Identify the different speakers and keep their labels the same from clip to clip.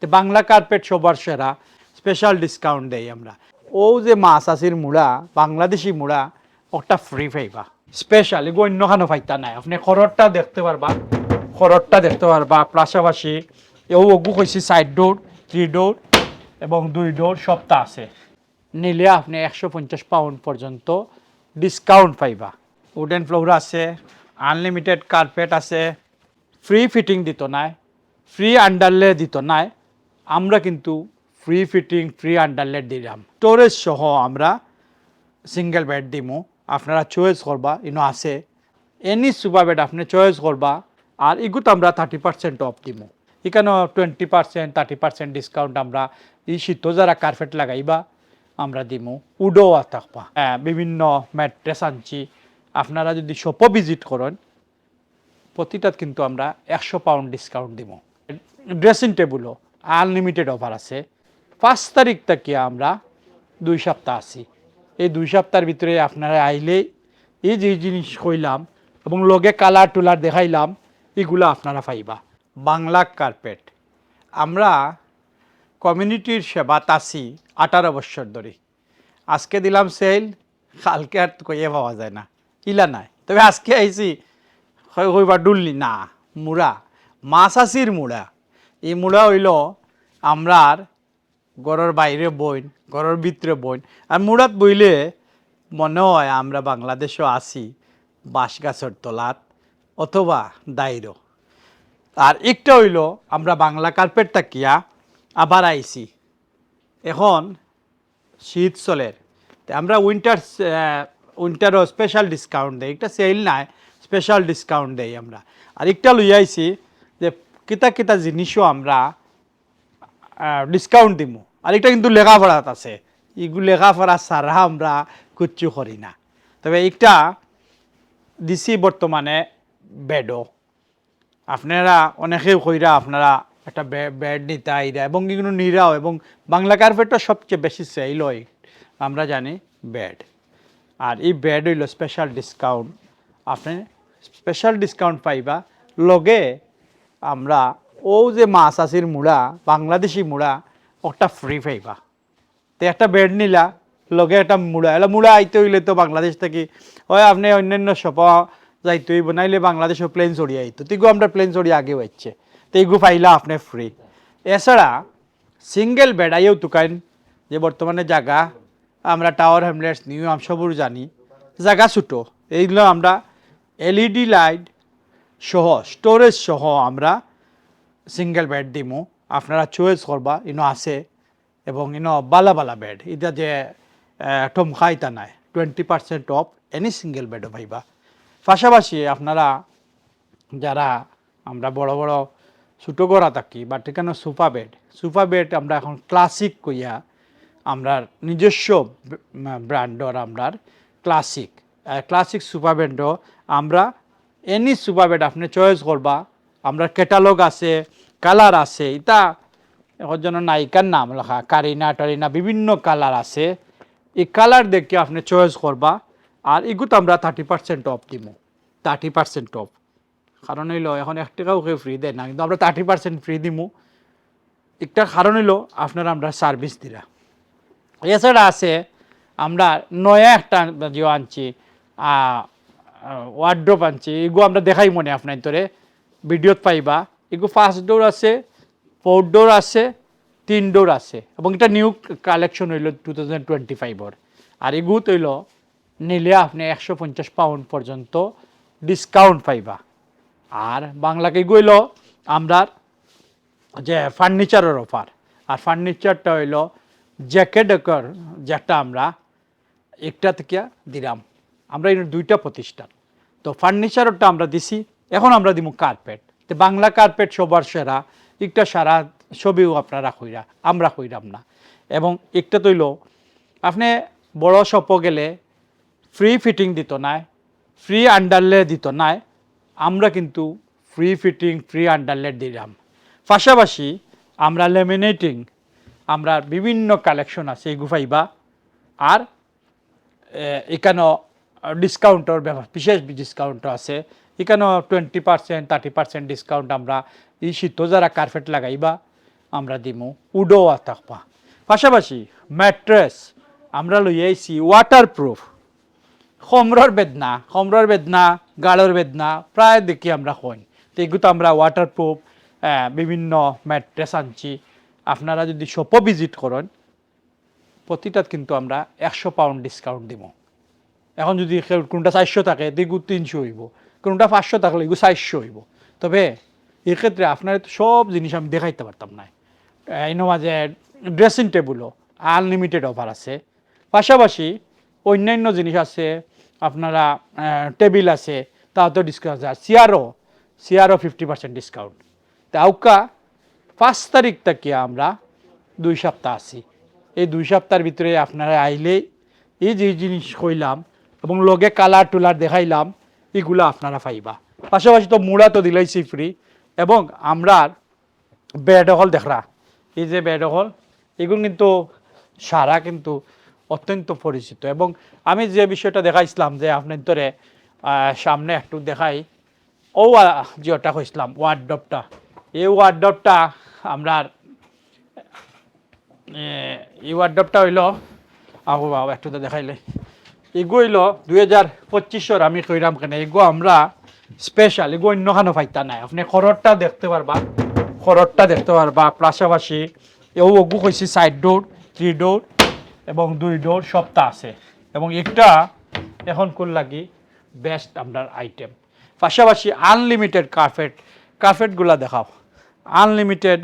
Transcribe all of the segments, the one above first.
Speaker 1: তো বাংলা কার্পেট সবার সেরা স্পেশাল ডিসকাউন্ট দেই আমরা। ও যে মাছ আসির মুড়া, বাংলাদেশি মুড়া, ওটা ফ্রি পাইবা। স্পেশাল এগুলো অন্য খানো পাইতা নাই। আপনি খররটা দেখতে পারবা। খররটা দেখতে পারবা। পাশাপাশি এও ওগু কইছি সাইড ডোর থ্রি ডোর এবং দুই ডোর সবটা আছে। নিলে আপনি একশো পঞ্চাশ পাউন্ড পর্যন্ত ডিসকাউন্ট পাইবা। উডেন ফ্লোর আছে আনলিমিটেড কার্পেট আছে। ফ্রি ফিটিং দিত নাই ফ্রি আন্ডারলে দিত নাই আমরা কিন্তু ফ্রি ফিটিং ফ্রি আন্ডারলে দিলাম। স্টোরেজ সহ আমরা সিঙ্গেল বেড দিমু। আপনারা চয়েস করবা, ইনো আছে। এনি সুপার বেড আপনি চয়েস করবা, আর এগুলো আমরা থার্টি পার্সেন্ট অফ দিমু। এখানেও twenty percent thirty percent discount আমরা এই শীত যারা কার্পেট লাগাইবা, আমরা দিমু। উডো থাকবা। হ্যাঁ বিভিন্ন ম্যাট্রেস আনছি। আপনারা যদি শপও ভিজিট করেন, প্রতিটাত কিন্তু আমরা একশো পাউন্ড ডিসকাউন্ট দিব ড্রেসিং টেবিলও আনলিমিটেড অফার আছে। পাঁচ তারিখ থেকে আমরা দুই সপ্তাহ আছি। এই দুই সপ্তাহের ভিতরে আপনারা আইলে এই যে জিনিস কইলাম এবং লগে কালার টুলার দেখাইলাম, এগুলো আপনারা পাইবা। বাংলা কার্পেট। আমরা কমিউনিটির সেবাত আছি আঠারো বছর ধরে। আজকে দিলাম সেল, কালকে আর কইয়ে পাওয়া যায় না। ইলা নাই। তবে আজকে আইছি কইবা ডুললি না, মুড়া। মাছ আসির মুড়া। এই মুড়া হইল আমরার গড়ের বাইরে বইন গড়ের ভিতরে বইন। আর মুড়াত বইলে মনে হয় আমরা বাংলাদেশও আছি বাঁশ গাছের তলাত অথবা দাইরও। আর একটা হইল, আমরা বাংলা কার্পেট তাকিয়া আবার আইছি। এখন শীত চলের আমরা উইন্টার উইন্টারও স্পেশাল ডিসকাউন্ট দেই। একটা সেল নাই স্পেশাল ডিসকাউন্ট দেই আমরা। আর একটা লই আইছি যে কিতা কিতা জিনিসও আমরা ডিসকাউন্ট দিমু। আর এটা কিন্তু লেখাপড়াত আছে। এগুলো লেখাপড়া ছাড়া আমরা কিচ্ছু করি না। তবে একটা দিছি বর্তমানে বেডও আপনারা অনেকেই কইরা আপনারা একটা বেড নিতে আইরা এবং এগুলো নিরাও, এবং বাংলা কার্পেটটা সবচেয়ে বেশি সেল হয়, আমরা জানি বেড আর এই বেড হইল স্পেশাল ডিসকাউন্ট আপনি স্পেশাল ডিসকাউন্ট পাইবা। লগে আমরা ও যে মাছ আসির মুড়া, বাংলাদেশি মুড়া, ওটা ফ্রি পাইবা তো একটা বেড নিলা, লগে একটা মুড়া, এলা মুড়া আইতে হইলে তো বাংলাদেশ থেকে, ওই আপনি অন্যান্য সপা যাইতে হইব, নাইলে বাংলাদেশও প্লেন চড়িয়ে আইতো। তিগু আমরা প্লেন চড়িয়ে আগে হচ্ছে তো এগু পাইলা আপনি ফ্রি এছাড়া সিঙ্গেল বেড আইও তুকাইন যে বর্তমানে জায়গা আমরা টাওয়ার হ্যামলেটস নিউ আমসবুর জানি। জায়গা ছুটো, এইগুলো আমরা এলইডি লাইট সহ স্টোরেজ সহ আমরা সিঙ্গেল বেড দিমু। আপনারা চয়েস করবা, ইনো আছে এবং ইনো বালা বালা বেড এটা যে ঠমকা ইতা নাই twenty percent off any single বেডও পাইবা। পাশাপাশি আপনারা যারা আমরা বড় বড় ছোটো গড়া থাকি বাট এখানে সোফা বেড সোফা বেড আমরা এখন ক্লাসিক কইয়া আমরা নিজস্ব ব্র্যান্ডর আমরার ক্লাসিক ক্লাসিক সুপার বেডও আমরা এনি সুপার বেড আপনি চয়েস করবা। আমরা ক্যাটালগ আছে কালার আছে এটা এখন যেন নায়িকার নাম লেখা, কারিনা টারিনা, বিভিন্ন কালার আছে। এই কালার দেখে আপনি চয়েস করবা। আর এগুলো আমরা থার্টি পার্সেন্ট অফ দিব থার্টি পার্সেন্ট অফ কারণ হইল, এখন এক টাকাও কেউ ফ্রি দেয় না, কিন্তু আমরা থার্টি পার্সেন্ট ফ্রি দিমু। একটা কারণ হইল, আপনারা আমরা সার্ভিস দিলা। এছাড়া আছে, আমরা নয়া একটা যে আনছি ওয়ার্ড্রপ আনছি এগুলো আমরা দেখাই মনে আপনার তোরে ভিডিওত পাইবা। এগুলো ফার্স্ট ডোর আছে ফোর ডোর আছে, তিন ডোর আছে। এবং এটা নিউ কালেকশন হইল টু থাউজেন্ড টোয়েন্টি ফাইভর আর এগুলো হইল, নিলে আপনি একশো পঞ্চাশ পাউন্ড পর্যন্ত ডিসকাউন্ট পাইবা। আর বাংলাকে গইল আমরা যে ফার্নিচারের অফার আর ফার্নিচারটা হইল জ্যাকেডেকর যেটা আমরা একটা থেকে দিলাম। আমরা এর দুইটা প্রতিষ্ঠান। তো ফার্নিচারটা আমরা দিছি, এখন আমরা দিব কার্পেট। তো বাংলা কার্পেট সবার সেরা, একটা সারা ছবিও আপনারা কইরা, আমরা কইরাম না। এবং একটা তৈল আপনি বড় শপও গেলে ফ্রি ফিটিং দিত নাই ফ্রি আন্ডারলে দিত নাই, আমরা কিন্তু ফ্রি ফিটিং ফ্রি আন্ডারলেট দিলাম। পাশাপাশি আমরা লেমিনেটিং আমরা বিভিন্ন কালেকশন আছে এগু পাইবা। আর এখানেও ডিসকাউন্টর বিশেষ ডিসকাউন্ট আছে। এখানেও twenty percent thirty percent discount আমরা এই শীত যারা কার্পেট লাগাইবা, আমরা দিমু উডো থাকবা। পাশাপাশি ম্যাট্রেস আমরা লই আইছি ওয়াটার প্রুফ খমরর বেদনা খমরর বেদনা গাড়র বেদনা, প্রায় দেখি আমরা হই। তো এগুলো আমরা ওয়াটার প্রুফ বিভিন্ন ম্যাট্রেস আনছি। আপনারা যদি শপও ভিজিট করেন, প্রতিটাত কিন্তু আমরা একশো পাউন্ড ডিসকাউন্ট দিব এখন যদি কোনটা চারশো থাকে দিগু তিনশো হইব। কোনটা পাঁচশো থাকলে এগু চারশো হইব। তবে এক্ষেত্রে আপনার সব জিনিস আমি দেখাইতে পারতাম না। এর মাঝে ড্রেসিং টেবিলও আনলিমিটেড অফার আছে। পাশাপাশি অন্যান্য জিনিস আছে, আপনারা টেবিল আছে তাতেও ডিসকাউন্ট আছে। আর চেয়ারও চেয়ারও ফিফটি পার্সেন্ট ডিসকাউন্ট তাউকা পাঁচ তারিখ থেকে আমরা দুই সপ্তাহ আছি। এই দুই সপ্তাহের ভিতরে আপনারা আইলেই এই যে জিনিস কইলাম এবং লগে কালার টুলার দেখাইলাম এগুলো আপনারা পাইবা। পাশাপাশি তো মুড়া তো দিলাইছি ফ্রি এবং আমরা বেড হল দেখরা এই যে বেড হল এগুলো কিন্তু সারা কিন্তু অত্যন্ত পরিচিত। এবং আমি যে বিষয়টা দেখাইছিলাম যে আপনার ধরে সামনে একটু দেখাই ও আহ, যে ওটা কইছিলাম ওয়ার্ডপটা এই ওয়ার্ডপটা আমরা এই ওয়ার্ডপটা হইল আহো একটু তো দেখাইলে। এগো হইল দুই হাজার পঁচিশর আমি কইরাম কেন। এগো আমরা স্পেশাল এগো অন্য খানো ফাইতা নাই। আপনি খররটা দেখতে পারবা খররটা দেখতে পারবা পাশাপাশি এও ওগু কইছি সাইড ডোর থ্রি ডোর এবং দুই ডোর সবটা আছে। এবং একটা এখন কোন লাগি বেস্ট আপনার আইটেম পাশাপাশি আনলিমিটেড কার্পেট কার্পেটগুলা দেখাও। আনলিমিটেড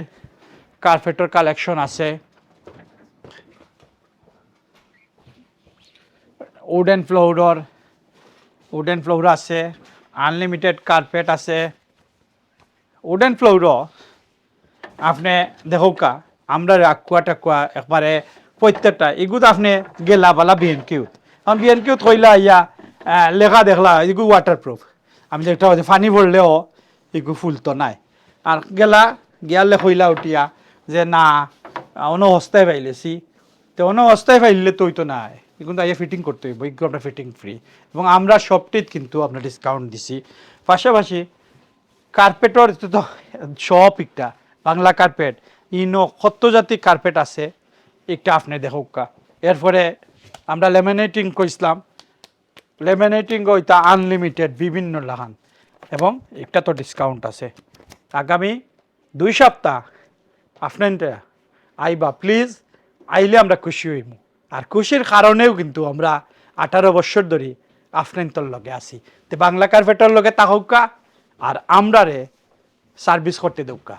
Speaker 1: কার্পেটের কালেকশন আছে। উডেন ফ্লোরর উডেন ফ্লোর আছে আনলিমিটেড কার্পেট আছে। উডেন ফ্লোরও আপনি দেখোকা আমরা রাকুয়া টাকুয়া একবারে প্রত্যেকটা এগুলো আপনি গেলা বালা বিএন কিউত কারণ বিএন কিউত কইলা, ইয়া লেখা দেখলা এগুলো ওয়াটার প্রুফ আমি দেখতে পাচ্ছি পানি পড়লেও এগুলো ফুলতো নাই। আর গেলা, গিয়ালে কইলা উঠিয়া যে না অন্য হস্তায় পাইলেছি। তো অন্য হস্তায় পাইলে তুই তো নাই। কিন্তু আইয়া ফিটিং করতে হইব এগুলো আপনার ফিটিং ফ্রি এবং আমরা সবটিত কিন্তু আপনার ডিসকাউন্ট দিছি। পাশাপাশি কার্পেটর তো সব একটা, বাংলা কার্পেট ইনো কত জাতি কার্পেট আছে, একটা আপনি দেখুকা এরপরে আমরা লেমিনেটিং কইছিলাম। লেমিনেটিং ওইটা আনলিমিটেড বিভিন্ন লাহান এবং একটা তো ডিসকাউন্ট আছে। আগামী দুই সপ্তাহ, আপনার আইবা প্লিজ আইলে আমরা খুশি হইব আর খুশির কারণেও কিন্তু আমরা আঠারো বছর ধরে আফ্রেন্তর লগে আছি। তো বাংলা কার্পেটর লগে তাহকা আর আমরারে সার্ভিস করতে দৌকা